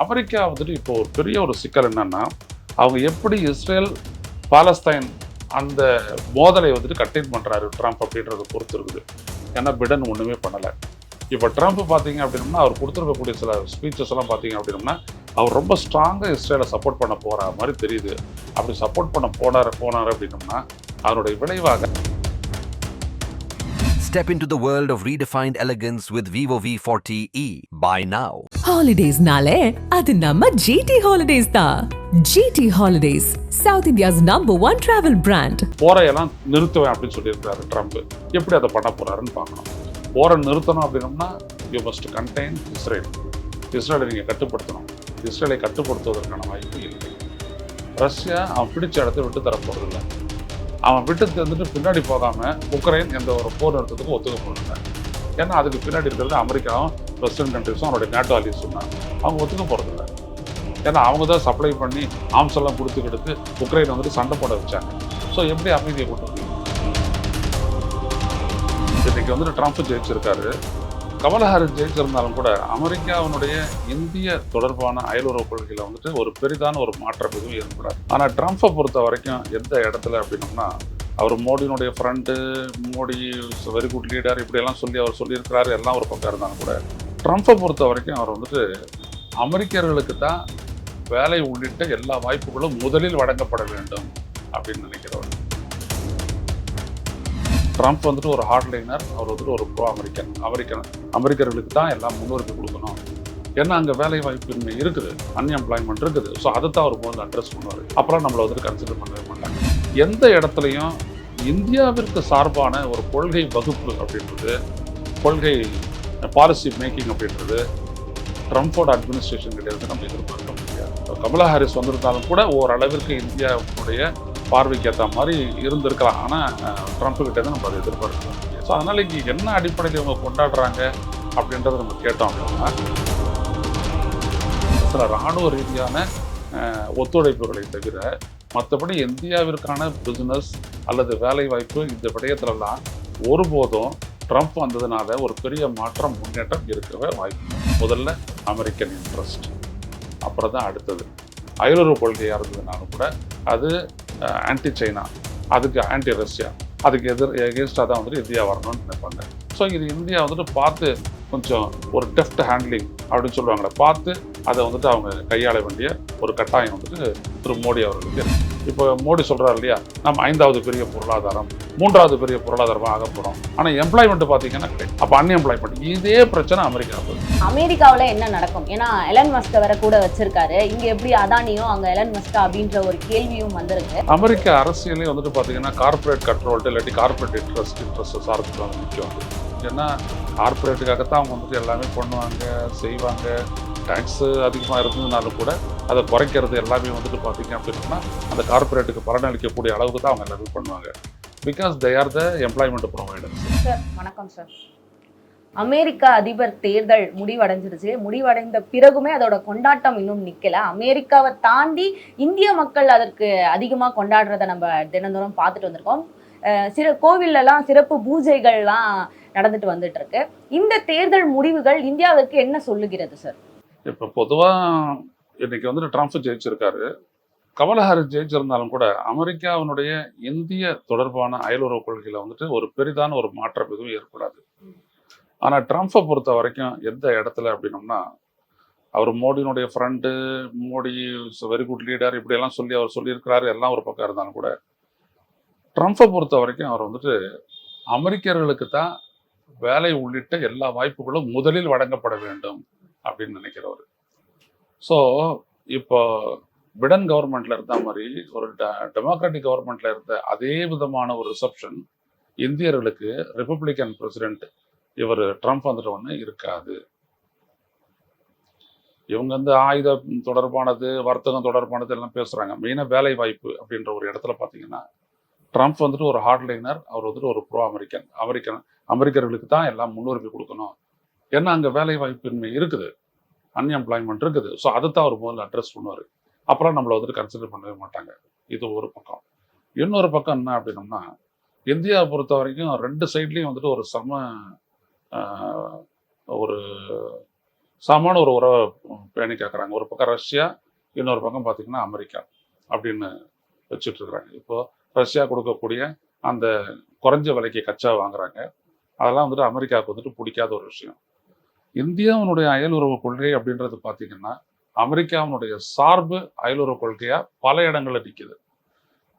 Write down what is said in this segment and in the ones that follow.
America வந்துட்டு இப்போ ஒரு பெரிய ஒரு சிக்கல் என்னன்னா அவங்க எப்படி இஸ்ரேல் பாலஸ்தைன் அந்த மோதலை வந்துட்டு கண்டெயின் பண்றாரு ட்ரம்ப் அப்படின்றத பொறுத்து இருக்குது. ஏன்னா பிடன் ஒண்ணுமே பண்ணலை. இப்போ ட்ரம்ப் பார்த்தீங்க அப்படின்னா அவர் கொடுத்துருக்கக்கூடிய சில ஸ்பீச்சஸ் எல்லாம் பார்த்தீங்க அப்படின்னா அவர் ரொம்ப ஸ்ட்ராங்காக இஸ்ரேலை சப்போர்ட் பண்ண போகிற மாதிரி தெரியுது. அப்படி சப்போர்ட் பண்ண போனார் போனார் அப்படின்னம்னா அதனுடைய விளைவாக Step into the world of redefined elegance with Vivo V40e. Buy now. ஹாலிடேஸ்னாலே அது நம்ம ஜிடி ஹாலிடேஸ் தான் GT holidays south India's number one travel brand போரையெல்லாம் நிறுத்துவேன் அப்படின்னு சொல்லியிருக்காரு ட்ரம்ப் எப்படி அதை பண்ண போறாருன்னு பார்க்கணும். போரை நிறுத்தணும் அப்படின்னம்னா யூ மஸ்ட் கண்டெயின் இஸ்ரேல் இஸ்ரேலை நீங்கள் கட்டுப்படுத்தணும். இஸ்ரேலை கட்டுப்படுத்துவதற்கான வாய்ப்பு இல்லை. ரஷ்யா அவன் பிடிச்ச இடத்த விட்டு தர போறதில்ல அவன் விட்டு தந்துட்டு பின்னாடி போகாம உக்ரைன் எந்த ஒரு போர் நிறுத்தத்துக்கு ஒத்துக்க போறதில்ல ஏன்னா அதுக்கு பின்னாடி இருக்கிறது அமெரிக்காவும் வெஸ்டர்ன் கண்ட்ரிஸும் அவனுடைய நேட்டோ அலிஸ் சொன்னாங்க. அவங்க ஒத்துக்க போகிறதில்ல ஏன்னா அவங்க தான் சப்ளை பண்ணி ஆம்ஸ் எல்லாம் கொடுத்துக்கிட்டு உக்ரைன் வந்துட்டு சண்டை போட வச்சாங்க. ஸோ எப்படி அமைதியை கொண்டு வந்து இன்னைக்கு வந்துட்டு ட்ரம்ப் ஜெயிச்சிருக்காரு. கமலா ஹாரிஸ் ஜெயிச்சிருந்தாலும் கூட அமெரிக்காவினுடைய இந்திய தொடர்பான அயலுறவு கொள்கையில் வந்துட்டு ஒரு பெரிதான ஒரு மாற்றம் எதுவும் ஏற்படாது. ஆனால் ட்ரம்ப்பை பொறுத்த வரைக்கும் எந்த இடத்துல அப்படின்னம்னா அவர் மோடியினுடைய friend Modi very good leader இப்படியெல்லாம் சொல்லி அவர் சொல்லியிருக்கிறாரு எல்லாம் ஒரு பக்கம் இருந்தாலும் கூட ட்ரம்ப்பை பொறுத்த வரைக்கும் அவர் வந்துட்டு அமெரிக்கர்களுக்கு தான் வேலை உள்ளிட்ட எல்லா வாய்ப்புகளும் முதலில் வழங்கப்பட வேண்டும் அப்படின்னு நினைக்கிறவர். ட்ரம்ப் வந்துட்டு ஒரு ஹார்ட்லைனர் அவர் வந்துட்டு ஒரு ப்ரோ அமெரிக்கன் அமெரிக்கன் அமெரிக்கர்களுக்கு தான் எல்லாம் முன்னுரிமை கொடுக்கணும். ஏன்னா அங்கே வேலை வாய்ப்பின்மை இருக்குது அன்எம்ப்ளாய்மெண்ட் இருக்குது. ஸோ அதை தான் அவர் முதல்ல அட்ரஸ் பண்ணுவார். அப்புறம் நம்மளை வந்துட்டு கன்சிடர் பண்ணவே மாட்டாங்க. எந்த இடத்துலையும் இந்தியாவிற்கு சார்பான ஒரு கொள்கை வகுப்பு அப்படின்றது கொள்கை பாலிசி மேக்கிங் அப்படின்றது ட்ரம்ப்போட அட்மினிஸ்ட்ரேஷன் கிட்டேருந்து நம்ம எதிர்பார்க்க முடியாது. கமலா ஹாரிஸ் வந்திருந்தாலும் கூட ஓரளவிற்கு இந்தியாவுடைய பார்வைக்கு ஏற்ற மாதிரி இருந்திருக்கலாம். ஆனால் ட்ரம்ப் கிட்ட நம்ம அதை எதிர்பார்க்க ஸோ அதனால் இங்கே என்ன அடிப்படையில் இவங்க கொண்டாடுறாங்க அப்படின்றத நம்ம கேட்டோம் அப்படின்னா சில இராணுவ ரீதியான ஒத்துழைப்புகளை தவிர மற்றபடி இந்தியாவிற்கான பிஸ்னஸ் அல்லது வேலை வாய்ப்பு இந்த விடயத்திலலாம் ஒருபோதும் ட்ரம்ப் வந்ததுனால ஒரு பெரிய மாற்றம் முன்னேற்றம் இருக்கவே வாய்ப்பு முதல்ல அமெரிக்கன் இன்ட்ரெஸ்ட் அப்புறம் தான் அடுத்தது. அயலுறவு கொள்கையாக இருந்ததுனாலும் கூட அது ஆன்டி சைனா அதுக்கு ஆன்டி ரஷ்யா அதுக்கு எதிர் எகேன்ஸ்டாக தான் வந்துட்டு இந்தியா வரணும்னு நினைப்பாங்க. ஸோ இது இந்தியா வந்துட்டு பார்த்து கொஞ்சம் ஒரு டெஃப்ட் ஹேண்ட்லிங் அப்படின்னு சொல்லுவாங்களே பார்த்து அதை வந்துட்டு அவங்க கையாள வேண்டிய ஒரு கட்டாயம் வந்துட்டு திரு மோடி அவர்களுக்கு இப்போ மோடி சொல்றாரு இல்லையா நம்ம ஐந்தாவது பெரிய பொருளாதாரம் மூன்றாவது பெரிய பொருளாதாரமாக ஆக போகிறோம் ஆனால் எம்ப்ளாய்மெண்ட் பார்த்தீங்கன்னா கிடையாது. அப்போ அன்எம்ப்ளாய்மெண்ட் இதே பிரச்சனை அமெரிக்காவுக்கு அமெரிக்காவுல என்ன நடக்கும்? ஏன்னா எலன் மஸ்க வேற கூட வச்சிருக்காரு. இங்க எப்படி அதானியும் அங்க எலன் மஸ்கா அப்படின்ற ஒரு கேள்வியும் வந்திருக்கு. அமெரிக்க அரசியலே வந்துட்டு பார்த்தீங்கன்னா கார்ப்பரேட் கண்ட்ரோல்ட்டு இல்லாட்டி கார்ப்பரேட் இன்ட்ரெஸ்ட் இன்ட்ரெஸ்ட் சார்ந்து முக்கியம் ஏன்னா கார்ப்பரேட்டுக்காகத்தான் அவங்க வந்துட்டு எல்லாமே பண்ணுவாங்க செய்வாங்க. டேக்ஸ் அதிகமாக இருந்ததுனாலும் கூட அதை குறைக்கிறது எல்லாமே வந்துட்டு பார்த்தீங்க அப்படின்னா அந்த கார்ப்பரேட்டுக்கு பலனளிக்கக்கூடிய அளவுக்கு தான் அவங்க எல்லாமே பண்ணுவாங்க. Because they are the employment providers sir வணக்கம் சார். அமெரிக்க அதிபர் தேர்தல் முடிவடைஞ்சிருச்சு. முடிவடைந்த பிறகுமே அதோட கொண்டாட்டம் இன்னும் நிக்கல. அமெரிக்காவை தாண்டி இந்திய மக்கள் அதற்கு அதிகமா கொண்டாடுறத நம்ம தினந்தோறும் பார்த்துட்டு வந்திருக்கோம். சில கோவில்லலாம் சிறப்பு பூஜைகள்லாம் நடந்துட்டு வந்துட்டு இருக்கு இந்த தேர்தல் முடிவுகள் இந்தியாவிற்கு என்ன சொல்லுகிறது சார்? இப்போ பொதுவாக இன்னைக்கு வந்துட்டு ட்ரம்ப் ஜெயிச்சிருக்காரு. கமலா ஹாரிஸ் ஜெயிச்சிருந்தாலும் கூட அமெரிக்காவினுடைய இந்திய தொடர்பான அயலுறவு கொள்கையில வந்துட்டு ஒரு பெரிதான ஒரு மாற்றம் எதுவும் ஏற்படாது. ஆனால் ட்ரம்ப்பை பொறுத்த வரைக்கும் எந்த இடத்துல அப்படின்னோம்னா அவர் மோடியினுடைய friend Modi very good leader இப்படியெல்லாம் சொல்லி அவர் சொல்லியிருக்கிறாரு எல்லாம் ஒரு பக்கம் இருந்தாலும் கூட ட்ரம்ப்பை பொறுத்த வரைக்கும் அவர் வந்துட்டு அமெரிக்கர்களுக்கு தான் வேலை உள்ளிட்ட எல்லா வாய்ப்புகளும் முதலில் வழங்கப்பட வேண்டும் அப்படின்னு நினைக்கிறவர். ஸோ இப்போ பிடன் கவர்மெண்ட்ல இருந்த மாதிரி ஒரு டெமோக்ராட்டிக் கவர்மெண்ட்ல இருந்த அதே விதமான ஒரு ரிசப்ஷன் இந்தியர்களுக்கு ரிப்பப்ளிக்கன் பிரசிடென்ட் இவர் ட்ரம்ப் வந்துட்டு ஒன்று இருக்காது. இவங்க வந்து ஆயுதம் தொடர்பானது வர்த்தகம் தொடர்பானது எல்லாம் பேசுறாங்க. மெயினாக வேலை வாய்ப்பு அப்படின்ற ஒரு இடத்துல பார்த்தீங்கன்னா ட்ரம்ப் வந்துட்டு ஒரு ஹார்ட்லைனர் அவர் வந்துட்டு ஒரு ப்ரோ அமெரிக்கன் அமெரிக்கன் அமெரிக்கர்களுக்கு தான் எல்லாம் முன்னுரிமை கொடுக்கணும். ஏன்னா அங்கே வேலை வாய்ப்பின்மை இருக்குது. அன்எம்ப்ளாய்மெண்ட் இருக்குது. ஸோ அதை தான் அவர் முதல்ல அட்ரஸ் பண்ணுவார் அப்புறம் நம்மளை வந்துட்டு கன்சிடர் பண்ணவே மாட்டாங்க. இது ஒரு பக்கம். இன்னொரு பக்கம் என்ன அப்படின்னம்னா இந்தியாவை பொறுத்த வரைக்கும் ரெண்டு சைட்லேயும் வந்துட்டு ஒரு சம ஒரு சமமான ஒரு உறவை பேணி கேட்குறாங்க ஒரு பக்கம் ரஷ்யா இன்னொரு பக்கம் பார்த்தீங்கன்னா அமெரிக்கா அப்படின்னு வச்சுட்டு இருக்கிறாங்க ரஷ்யா கொடுக்கக்கூடிய அந்த குறைஞ்ச விலைக்கு கச்சா வாங்குறாங்க. அதெல்லாம் வந்துட்டு அமெரிக்காவுக்கு வந்துட்டு பிடிக்காத ஒரு விஷயம். இந்தியாவினுடைய அயலுறவு கொள்கை அப்படின்றது பார்த்தீங்கன்னா அமெரிக்காவினுடைய சார்பு அயலுறவு கொள்கையாக பல இடங்களில் நிற்கிது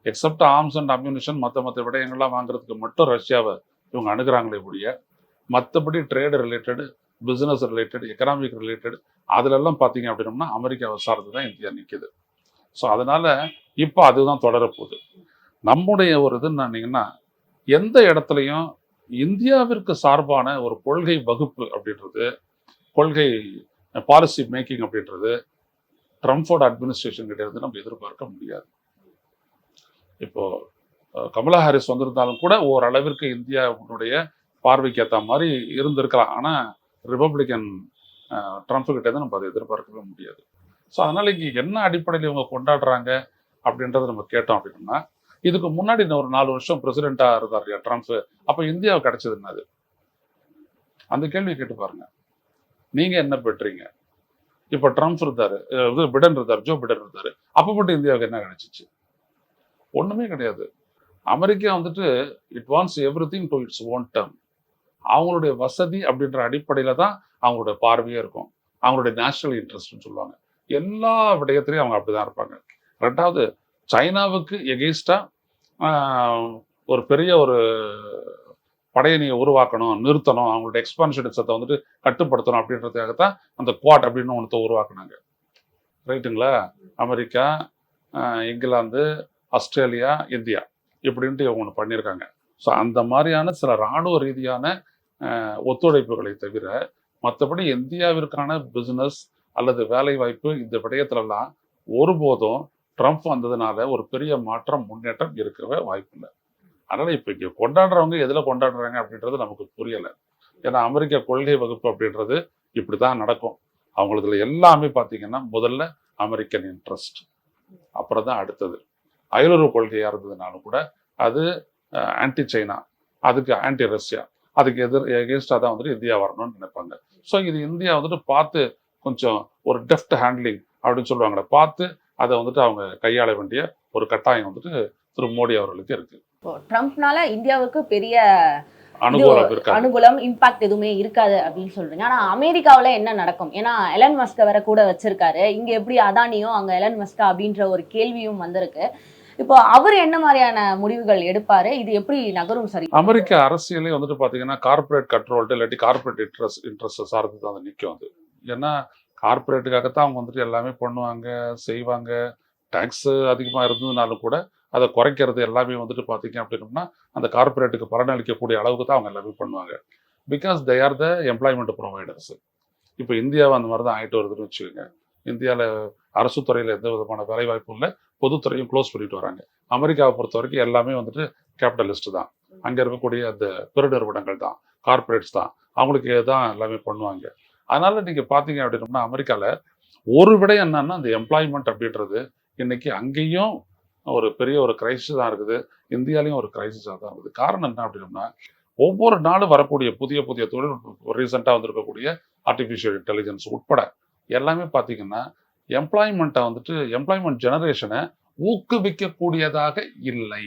எக்ஸப்ட் ஆர்ம்ஸ் அண்ட் அம்யூனிஷன் மற்ற மற்ற விடயங்கள்லாம் வாங்குறதுக்கு மட்டும் ரஷ்யாவை இவங்க அணுகிறாங்களே ஒழிய மற்றபடி trade related business related economic related அதிலெல்லாம் பார்த்தீங்க அப்படின்னம்னா அமெரிக்காவை சார்ந்து தான் இந்தியா நிற்கிது ஸோ அதனால் இப்போ அதுதான் தொடரப்போகுது. நம்முடைய ஒரு இதுன்னு என்னன்னீங்கன்னா எந்த இடத்துலையும் இந்தியாவிற்கு சார்பான ஒரு கொள்கை வகுப்பு அப்படின்றது கொள்கை பாலிசி மேக்கிங் அப்படின்றது ட்ரம்ஃபோர்ட் அட்மினிஸ்ட்ரேஷன் கிட்ட இருந்து நம்ம எதிர்பார்க்க முடியாது. இப்போ கமலா ஹாரிஸ் வந்திருந்தாலும் கூட ஓரளவிற்கு இந்தியாவுடைய பார்வைக்கு ஏற்ற மாதிரி இருந்திருக்கலாம். ஆனால் ரிப்பப்ளிகன் ட்ரம்ப் கிட்டே நம்ம அதை எதிர்பார்க்கவே முடியாது. ஸோ அதனால் இங்கே என்ன அடிப்படையில் இவங்க கொண்டாடுறாங்க அப்படின்றத நம்ம கேட்டோம் அப்படின்னா இதுக்கு முன்னாடி இந்த ஒரு நாலு வருஷம் பிரசிடென்ட்டா இருந்தார் இல்லையா ட்ரம்ப் அப்போ இந்தியாவுக்கு கிடைச்சது என்னது? அந்த கேள்வி கேட்டு பாருங்க. நீங்கள் என்ன பெற்றீங்க? இப்போ ட்ரம்ப் இருந்தார் இது பிடன் இருந்தார் ஜோ பிடன் இருந்தார். அப்போ மட்டும் இந்தியாவுக்கு என்ன கிடைச்சிச்சு? ஒண்ணுமே கிடையாது. அமெரிக்கா வந்துட்டு it wants everything to its own term அவங்களுடைய வசதி அப்படின்ற அடிப்படையில தான் அவங்களுடைய பார்வையே இருக்கும். அவங்களுடைய நேஷனல் இன்ட்ரெஸ்ட்னு சொல்லுவாங்க. எல்லா விடயத்திலையும் அவங்க அப்படிதான் இருப்பாங்க. ரெண்டாவது சைனாவுக்கு எகெயின்ஸ்டாக ஒரு பெரிய ஒரு படையணியை உருவாக்கணும் நிறுத்தணும் அவங்களோட எக்ஸ்பான்ஷனிசத்தை வந்துட்டு கட்டுப்படுத்தணும் அப்படின்றதுக்காக தான் அந்த குவாட் அப்படின்னு ஒன்றத்தை உருவாக்குனாங்க. ரைட்டுங்களா அமெரிக்கா இங்கிலாந்து ஆஸ்திரேலியா இந்தியா இப்படின்ட்டு இவங்க ஒன்று பண்ணியிருக்காங்க. ஸோ அந்த மாதிரியான சில இராணுவ ரீதியான ஒத்துழைப்புகளை தவிர மற்றபடி இந்தியாவிற்கான பிஸ்னஸ் அல்லது வேலை வாய்ப்பு இந்த விடயத்துலலாம் ஒருபோதும் ட்ரம்ப் வந்ததுனால ஒரு பெரிய மாற்றம் முன்னேற்றம் இருக்கவே வாய்ப்பு இல்லை இப்போ இங்கே கொண்டாடுறவங்க எதில் கொண்டாடுறாங்க அப்படின்றது நமக்கு புரியலை. ஏன்னா அமெரிக்க கொள்கை வகுப்பு அப்படின்றது இப்படி தான் நடக்கும். அவங்களதுல எல்லாமே பார்த்தீங்கன்னா முதல்ல அமெரிக்கன் இன்ட்ரெஸ்ட் அப்புறம் தான் அடுத்தது. அயலுறவு கொள்கையாக இருந்ததுனாலும் கூட அது ஆன்டி சைனா அதுக்கு ஆன்டி ரஷ்யா அதுக்கு எதிர் எகேன்ஸ்டாக தான் வந்துட்டு இந்தியா வரணும்னு நினைப்பாங்க. ஸோ இது இந்தியா வந்துட்டு பார்த்து கொஞ்சம் ஒரு டெஃப்ட் ஹேண்ட்லிங் அப்படின்னு சொல்லுவாங்களே பார்த்து அதை வந்துட்டு அவங்க கையாள வேண்டிய ஒரு கட்டாயம் வந்துட்டு திரு மோடி அவர்களுக்கு இருக்கு. ட்ரம்ப்னால இந்தியாவுக்கு பெரிய அனுகூலம் இம்பாக்ட் எதுவுமே இருக்காது அப்படின்னு சொல்றீங்க. ஆனா அமெரிக்காவுல என்ன நடக்கும்? ஏன்னா எலன் மஸ்க வேற கூட வச்சிருக்காரு. இங்க எப்படி அதானியும் அங்க எலன் மஸ்கா அப்படின்ற ஒரு கேள்வியும் வந்திருக்கு. இப்போ அவர் என்ன மாதிரியான முடிவுகள் எடுப்பாரு? இது எப்படி நகரும் சரி? அமெரிக்க அரசியலே வந்துட்டு பார்த்தீங்கன்னா கார்ப்பரேட் கண்ட்ரோல்டு இல்லாட்டி கார்ப்பரேட் இன்ட்ரெஸ்ட் இன்ட்ரெஸ்ட் சார்ந்து தான் நிற்கும் அது. ஏன்னா கார்பரேட்டுக்காகத்தான் அவங்க வந்துட்டு எல்லாமே பண்ணுவாங்க செய்வாங்க. டேக்ஸு அதிகமாக இருந்ததுனாலும் கூட அதை குறைக்கிறது எல்லாமே வந்துட்டு பார்த்தீங்க அப்படின்னா அந்த கார்ப்பரேட்டுக்கு பலனளிக்கக்கூடிய அளவுக்கு தான் அவங்க எல்லாமே பண்ணுவாங்க. Because they are the employment providers இப்போ இந்தியாவை அந்த மாதிரி தான் ஆகிட்டு வருதுன்னு வச்சுக்கோங்க. இந்தியாவில் அரசு துறையில் எந்த விதமான வேலைவாய்ப்பும் இல்லை. பொதுத்துறையும் க்ளோஸ் பண்ணிட்டு வராங்க. அமெரிக்காவை பொறுத்த வரைக்கும் எல்லாமே வந்துட்டு கேபிட்டலிஸ்ட் தான். அங்கே இருக்கக்கூடிய அந்த பெருநிறுவனங்கள் தான் கார்ப்பரேட்ஸ் தான். அவங்களுக்கு தான் எல்லாமே பண்ணுவாங்க. அதனால நீங்கள் பார்த்தீங்க அப்படின்னோம்னா அமெரிக்காவில் ஒரு விட என்னன்னா அந்த எம்ப்ளாய்மெண்ட் அப்படின்றது இன்னைக்கு அங்கேயும் ஒரு பெரிய ஒரு கிரைசிஸ் தான் இருக்குது. இந்தியாலையும் ஒரு கிரைசிஸாக தான் இருக்குது. காரணம் என்ன அப்படின்னா ஒவ்வொரு நாளும் வரக்கூடிய புதிய புதிய தொழில்நுட்பம் ரீசெண்டாக வந்திருக்கக்கூடிய ஆர்டிஃபிஷியல் இன்டெலிஜென்ஸ் உட்பட எல்லாமே பார்த்தீங்கன்னா எம்ப்ளாய்மெண்ட்டை வந்துட்டு எம்ப்ளாய்மெண்ட் ஜெனரேஷனை ஊக்குவிக்கக்கூடியதாக இல்லை.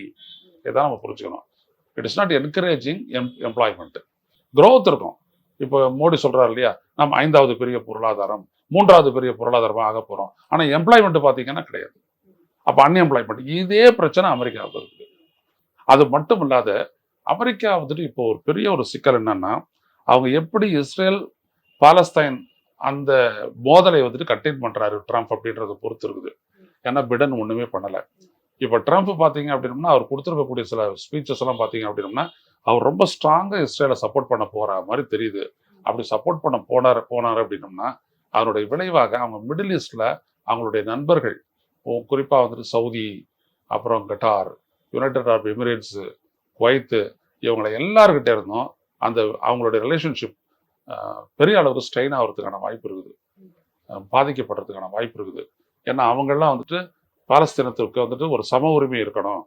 இதான் நம்ம புரிஞ்சுக்கணும். It is not encouraging em employment growth இருக்கும். இப்போ மோடி சொல்றாரு இல்லையா? நம்ம ஐந்தாவது பெரிய பொருளாதாரம் மூன்றாவது பெரிய பொருளாதாரமாக ஆக போறோம். ஆனா எம்ப்ளாய்மெண்ட் பார்த்தீங்கன்னா கிடையாது. அப்போ அன்எம்ப்ளாய்மெண்ட் இதே பிரச்சனை அமெரிக்காவுக்கு இருக்குது அது மட்டும் இல்லாத அமெரிக்கா வந்துட்டு இப்போ ஒரு பெரிய ஒரு சிக்கல் என்னன்னா அவங்க எப்படி இஸ்ரேல் பாலஸ்தைன் அந்த மோதலை வந்துட்டு கண்டெயின் பண்றாரு ட்ரம்ப் அப்படின்றத பொறுத்து இருக்குது. ஏன்னா பிடன் ஒண்ணுமே பண்ணல. இப்போ ட்ரம்ப் பார்த்தீங்க அப்படின்னா அவர் கொடுத்துருக்கக்கூடிய சில ஸ்பீச்சஸ் எல்லாம் பார்த்தீங்க அப்படின்னா அவர் ரொம்ப ஸ்ட்ராங்காக இஸ்ரேலை சப்போர்ட் பண்ண போகிற மாதிரி தெரியுது. அப்படி சப்போர்ட் பண்ண போனார் போனார் அப்படின்னோம்னா அதனுடைய விளைவாக அவங்க மிடில் ஈஸ்டில் அவங்களுடைய நண்பர்கள் குறிப்பாக வந்துட்டு சவுதி அப்புறம் Qatar United Arab Emirates Kuwait இவங்களை எல்லாருக்கிட்டே இருந்தும் அந்த அவங்களுடைய ரிலேஷன்ஷிப் பெரிய அளவுக்கு ஸ்ட்ரெயின் ஆகிறதுக்கான வாய்ப்பு இருக்குது. பாதிக்கப்படுறதுக்கான வாய்ப்பு இருக்குது. ஏன்னா அவங்கெல்லாம் வந்துட்டு பாலஸ்தீனத்துக்கு வந்துட்டு ஒரு சம உரிமை இருக்கணும்.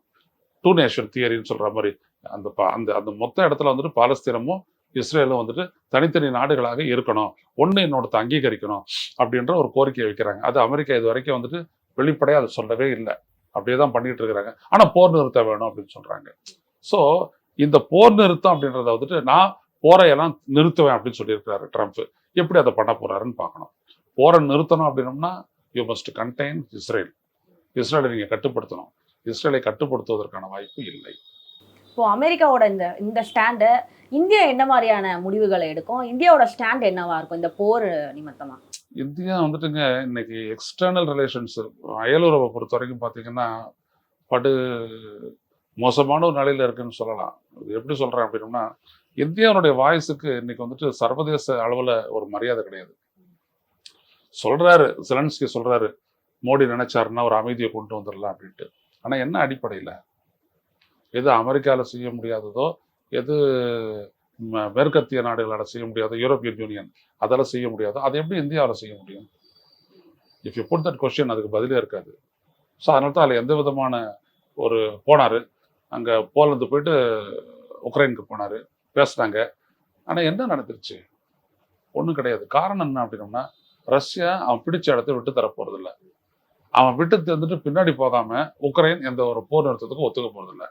டூ நேஷன் தியரின்னு சொல்கிற மாதிரி அந்த பா- அந்த அந்த மொத்த இடத்துல வந்துட்டு பாலஸ்தீனமும் இஸ்ரேலும் வந்துட்டு தனித்தனி நாடுகளாக இருக்கணும். ஒன்று இன்னொருத்த அங்கீகரிக்கணும் அப்படின்ற ஒரு கோரிக்கை வைக்கிறாங்க. அது அமெரிக்கா இது வரைக்கும் வந்துட்டு வெளிப்படையாக அதை சொல்லவே இல்லை. அப்படியே தான் பண்ணிட்டு இருக்கிறாங்க. ஆனால் போர் நிறுத்தம் வேணும் அப்படின்னு சொல்றாங்க. ஸோ இந்த போர் நிறுத்தம் அப்படின்றத வந்துட்டு நான் போரையெல்லாம் நிறுத்துவேன் அப்படின்னு சொல்லியிருக்கிறாரு ட்ரம்ப். எப்படி அதை பண்ண போறாருன்னு பார்க்கணும். போரை நிறுத்தணும் அப்படின்னம்னா யூ மஸ்ட் கண்டெயின் இஸ்ரேல் இஸ்ரேலை நீங்க கட்டுப்படுத்தணும். இஸ்ரேலை கட்டுப்படுத்துவதற்கான வாய்ப்பு இல்லை. இப்போ அமெரிக்காவோட இந்த இந்த ஸ்டாண்டை இந்தியா என்ன மாதிரியான முடிவுகளை எடுக்கும்? இந்தியாவோட ஸ்டாண்ட் என்னவா இருக்கும்? இந்த போர் நிமித்தமா? இந்தியா வந்துட்டுங்க இன்னைக்கு எக்ஸ்டர்னல் ரிலேஷன்ஸ் அயலுறவை பொறுத்த வரைக்கும் பார்த்தீங்கன்னா படு மோசமான ஒரு நிலையில் இருக்குன்னு சொல்லலாம். இது எப்படி சொல்கிறேன் அப்படின்னா இந்தியாவுடைய வாய்ஸுக்கு இன்னைக்கு வந்துட்டு சர்வதேச அளவில் ஒரு மரியாதை கிடையாது. சொல்கிறாரு செலன்ஸ்கி சொல்கிறாரு மோடி நினைச்சாருன்னா ஒரு அமைதியை கொண்டு வந்துடலாம் அப்படின்ட்டு. ஆனால் என்ன அடிப்படையில்? எது அமெரிக்காவில் செய்ய முடியாததோ எது ம- மேற்கத்திய நாடுகளால் செய்ய முடியாதோ யூரோப்பியன் யூனியன் அதெல்லாம் செய்ய முடியாதோ அதை எப்படி இந்தியாவில் செய்ய முடியும்? If you put that question அதுக்கு பதிலே இருக்காது. ஸோ அதனால தான் அதில் எந்த விதமான ஒரு போனார். அங்கே போலந்து போயிட்டு உக்ரைனுக்கு போனார். பேசுனாங்க. ஆனால் என்ன நடந்துருச்சு? ஒன்றும் கிடையாது. காரணம் என்ன அப்படின்னோம்னா ரஷ்யா அவன் பிடிச்ச இடத்த விட்டு தர போகிறதில்ல அவன் விட்டு தந்துட்டு பின்னாடி போகாமல் உக்ரைன் எந்த ஒரு போர் நிறுத்தத்துக்கும் ஒத்துக்க போகிறதில்ல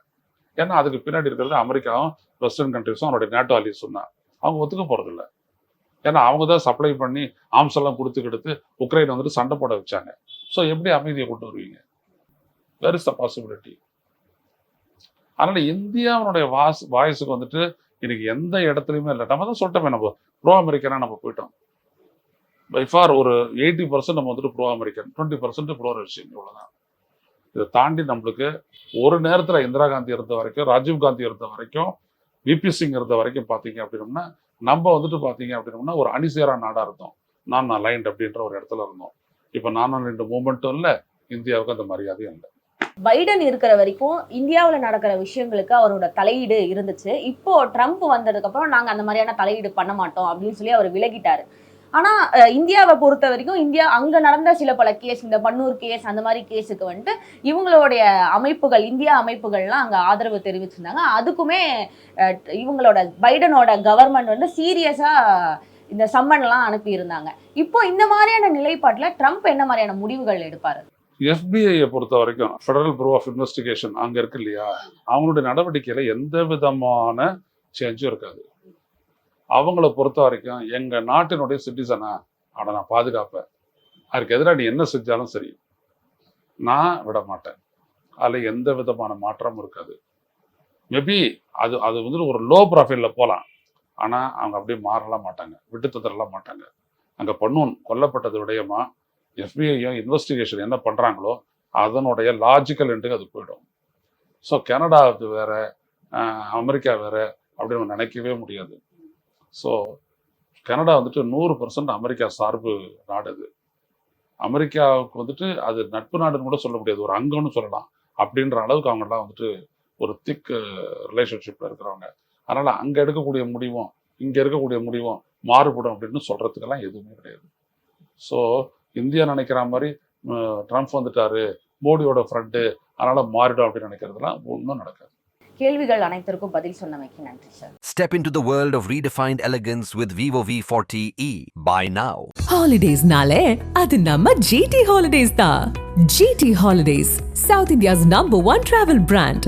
ஏன்னா அதுக்கு பின்னாடி இருக்கிறது அமெரிக்காவும் வெஸ்டர்ன் கண்ட்ரிஸும் அவனுடைய நேட்டோ அலிஸும் தான். அவங்க ஒத்துக்க போகிறதில்ல ஏன்னா அவங்க தான் சப்ளை பண்ணி ஆம்ஸ் எல்லாம் கொடுத்து கொடுத்து உக்ரைன் வந்துட்டு சண்டை போட வச்சாங்க. ஸோ எப்படி அமைதியை கொண்டு வருவீங்க? வேர் இஸ் த பாசிபிலிட்டி அதனால இந்தியாவுடைய வாஸ் வாய்ஸுக்கு வந்துட்டு இன்னைக்கு எந்த இடத்துலையுமே இல்லை. நம்ம தான் சொல்லிட்டோமே நம்ம ப்ரோ அமெரிக்கனா நம்ம போயிட்டோம். பை ஃபார் ஒரு எயிட்டி பர்சன்ட் நம்ம வந்துட்டு pro American twenty percent pro Russian இவ்வளோதான் இதை தாண்டி நம்மளுக்கு ஒரு நேரத்தில் இந்திரா காந்தி இருந்த வரைக்கும் ராஜீவ் காந்தி இருந்த வரைக்கும் விபி சிங் இருந்த வரைக்கும் பார்த்தீங்க அப்படின்னோம்னா நம்ம வந்துட்டு பார்த்தீங்க அப்படின்னோம்னா ஒரு அணிசேரா நாடாக இருந்தோம். நான் நான் அப்படின்ற ஒரு இடத்துல இருந்தோம். இப்போ நான் ரெண்டு மூமெண்ட்டும் இல்லை இந்தியாவுக்கு அந்த மரியாதையும் இல்லை. பைடன் இருக்கிற வரைக்கும் இந்தியாவில் நடக்கிற விஷயங்களுக்கு அவரோட தலையீடு இருந்துச்சு. இப்போ ட்ரம்ப் வந்ததுக்கப்புறம் நாங்கள் நாங்க அந்த மாதிரியான தலையீடு பண்ண மாட்டோம் அப்படின்னு சொல்லி அவர் விலகிட்டாரு. ஆனால் இந்தியாவை பொறுத்த வரைக்கும் இந்தியா அங்கே நடந்த சில பல கேஸ் இந்த பன்னூர் கேஸ் அந்த மாதிரி கேஸுக்கு வந்துட்டு இவங்களுடைய அமைப்புகள் இந்தியா அமைப்புகள்லாம் அங்கே ஆதரவு தெரிவிச்சிருந்தாங்க. அதுக்குமே இவங்களோட பைடனோட கவர்மெண்ட் வந்து சீரியஸாக இந்த சம்மன்லாம் அனுப்பியிருந்தாங்க. இப்போ இந்த மாதிரியான நிலைப்பாட்டில் ட்ரம்ப் என்ன மாதிரியான முடிவுகள் எடுப்பாரு? எஃபிஐயை பொறுத்த வரைக்கும் ஃபெடரல் ப்ரூ ஆஃப் இன்வெஸ்டிகேஷன் அங்கே இருக்கு இல்லையா? அவங்களுடைய நடவடிக்கையில் எந்த விதமான சேஞ்சும் இருக்காது. அவங்கள பொறுத்த வரைக்கும் எங்கள் நாட்டினுடைய சிட்டிசனா அவனை நான் பாதுகாப்பேன். அதுக்கு எதிராக நீ என்ன செஞ்சாலும் சரி நான் விட மாட்டேன். அதில் எந்த விதமான மாற்றமும் இருக்காது. மேபி அது அது வந்துட்டு ஒரு லோ ப்ரொஃபைலில் போகலாம் ஆனால் அவங்க அப்படியே மாறலாம் மாட்டாங்க. விட்டு தந்துடலாம் மாட்டாங்க. அங்கே பண்ணும் கொல்லப்பட்டது விடயமா எஃபிஐயும் இன்வெஸ்டிகேஷன் என்ன பண்ணுறாங்களோ அதனுடைய லாஜிக்கல் என்று அது போயிடும். ஸோ கனடா அது அமெரிக்கா வேறு அப்படின்னு நினைக்கவே முடியாது. ஸோ கனடா வந்துட்டு நூறு பர்சன்ட் அமெரிக்கா சார்பு நாடு அது. அமெரிக்காவுக்கு வந்துட்டு அது நட்பு நாடுன்னு கூட சொல்ல முடியாது. ஒரு அங்கம்னு சொல்லலாம். அப்படின்ற அளவுக்கு அவங்கெல்லாம் வந்துட்டு ஒரு திக் ரிலேஷன்ஷிப்பில் இருக்கிறவங்க. அதனால் அங்கே எடுக்கக்கூடிய முடிவும் இங்கே இருக்கக்கூடிய முடிவும் மாறுபடும் அப்படின்னு சொல்கிறதுக்கெல்லாம் எதுவுமே கிடையாது. ஸோ இந்தியா நினைக்கிற மாதிரி ட்ரம்ப் வந்துட்டாரு மோடியோட ஃப்ரெண்டு அதனால் மாறிடும் அப்படின்னு நினைக்கிறதுலாம் ஒன்றும் நடக்காது. கேள்விகள் அனைத்திற்கும் பதில் சொன்னமைக்கு நன்றி sir Step into the world of redefined elegance with Vivo V40e. Buy now. ஹாலிடேஸ்னாலே அது நம்ம ஜிடி ஹாலிடேஸ் தான் GT holidays south India's number one travel brand